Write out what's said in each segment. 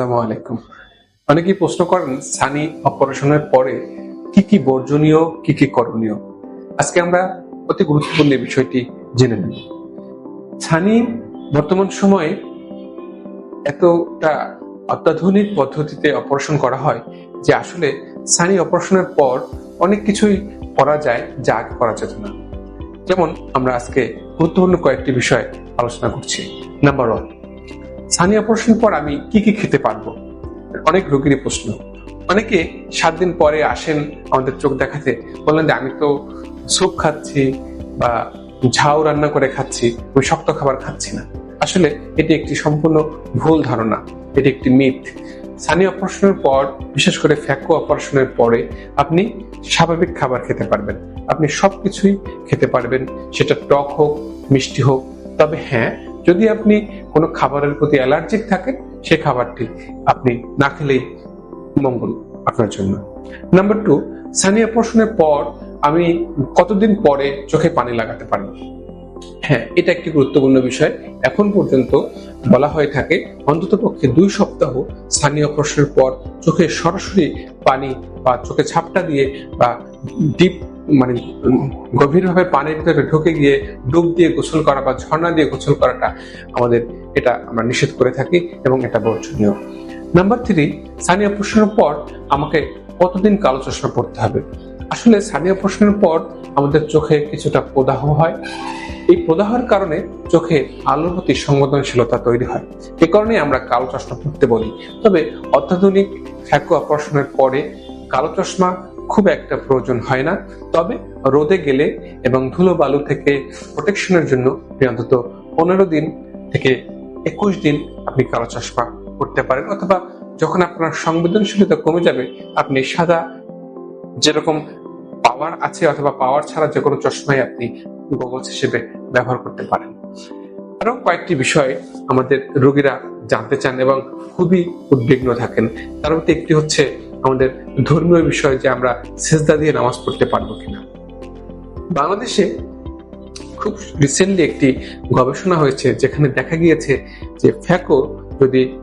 আসসালামু আলাইকুম। অনেকেই প্রশ্ন করেন, সানি অপারেশনের পরে কি কি বর্জনীয়, কি কি করণীয়? আজকে আমরা অতি গুরুত্বপূর্ণ বিষয়টি জেনে নেব। বর্তমান সময়ে এতটা অত্যাধুনিক পদ্ধতিতে অপারেশন করা হয় যে আসলে সানি অপারেশনের পর অনেক কিছুই করা যায় যা আগে করা যেত না। যেমন আমরা আজকে গুরুত্বপূর্ণ কয়েকটি বিষয় আলোচনা করছি। নাম্বার ওয়ান সানি অপারেশন পর আমি কি কি খেতে পারব? অনেক রোগীরই প্রশ্ন। অনেকে সাত দিন পরে আসেন আমাদের চোখ দেখাতে, বললেন যে আমি তো স্যুপ খাচ্ছি বা ঝাউ রান্না করে খাচ্ছি, আমি শক্ত খাবার খাচ্ছি না। আসলে এটি একটি সম্পূর্ণ ভুল ধারণা, এটি একটি মিথ। সানি অপারেশনের পর, বিশেষ করে ফ্যাকো অপারেশনের পরে, আপনি স্বাভাবিক খাবার খেতে পারবেন। আপনি সবকিছুই খেতে পারবেন, সেটা টক হোক, মিষ্টি হোক। তবে হ্যাঁ যদি আপনি কোনো খাবারের প্রতি অ্যালার্জিক থাকেন, সে খাবারটি আপনি না খেলেই মঙ্গল আপনার জন্য। নাম্বার টু সানি অপারেশনের পর আমি কতদিন পরে চোখে পানি লাগাতে পারি? হ্যাঁ এটা একটি গুরুত্বপূর্ণ বিষয়। এখন পর্যন্ত বলা হয়ে থাকে, অন্তত পক্ষে দুই সপ্তাহ স্থানীয় অপারেশনের পর চোখে সরাসরি পানি বা চোখে ছাপটা দিয়ে বা ডিপ মানে গভীরভাবে পানির ভিতরে ঢুকে গিয়ে ডুব দিয়ে গোসল করা বা ঝর্ণা দিয়ে গোসল করাটা আমাদের এটা আমরা নিষেধ করে থাকি এবং এটা বর্জনীয়। নাম্বার থ্রি স্থানীয় অপারেশনের পর আমাকে কতদিন কালো চশমা পড়তে হবে? আসলে স্থানীয় অপারেশনের পর আমাদের চোখে কিছুটা প্রদাহ হয়। এই প্রদাহের কারণে চোখে আলোর প্রতি সংবেদনশীলতা তৈরি হয়। এ কারণে আমরা কালো চশমা পড়তে বলি। তবে অত্যাধুনিক ফ্যাকো অপারেশনের পরে কালো চশমা খুব একটা প্রয়োজন হয় না। তবে রোদে গেলে এবং ধুলো বালু থেকে প্রোটেকশনের জন্য অন্তত পনেরো দিন থেকে একুশ দিন আপনি কালো চশমা করতে পারেন অথবা যখন আপনার সংবেদনশীলতা কমে যাবে, আপনি সাদা যেরকম পাওয়ার আছে অথবা পাওয়ার ছাড়া যে কোনো চশমাই আপনি গোগলস হিসেবে ব্যবহার করতে পারেন। আরও কয়েকটি বিষয় আমাদের রোগীরা জানতে চান এবং খুবই উদ্বিগ্ন থাকেন। তার মধ্যে একটি হচ্ছে আমাদের ধর্মীয় বিষয় যে আমরা সেজদা দিয়ে নামাজ পড়তে পারব কিনা। বাংলাদেশে খুব রিসেন্টলি একটি গবেষণা হয়েছে যেখানে দেখা গিয়েছে যে ফ্যাকো যদি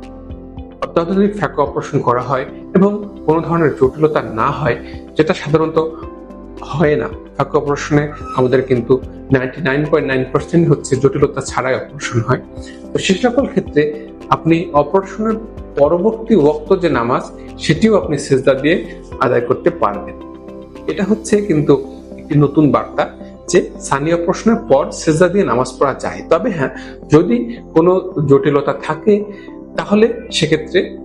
অত্যাধুনিক ফ্যাকো অপারেশন করা হয় এবং কোনো ধরনের জটিলতা না হয়, যেটা সাধারণত হয় না। ফ্যাকো অপারেশনে আমাদের কিন্তু ninety nine point nine percent হচ্ছে জটিলতা ছাড়াই অপারেশন হয়। তো সে সকল ক্ষেত্রে আপনি অপারেশনের পরবর্তী ওক্ত যে নামাজ, সেটিও আপনি সেজদা দিয়ে আদায় করতে পারবেন। এটা হচ্ছে কিন্তু একটি নতুন বার্তা যে স্থানীয় অপারেশনের পর সেজদা দিয়ে নামাজ পড়া যায়। তবে হ্যাঁ যদি কোনো জটিলতা থাকে, তাহলে সেক্ষেত্রে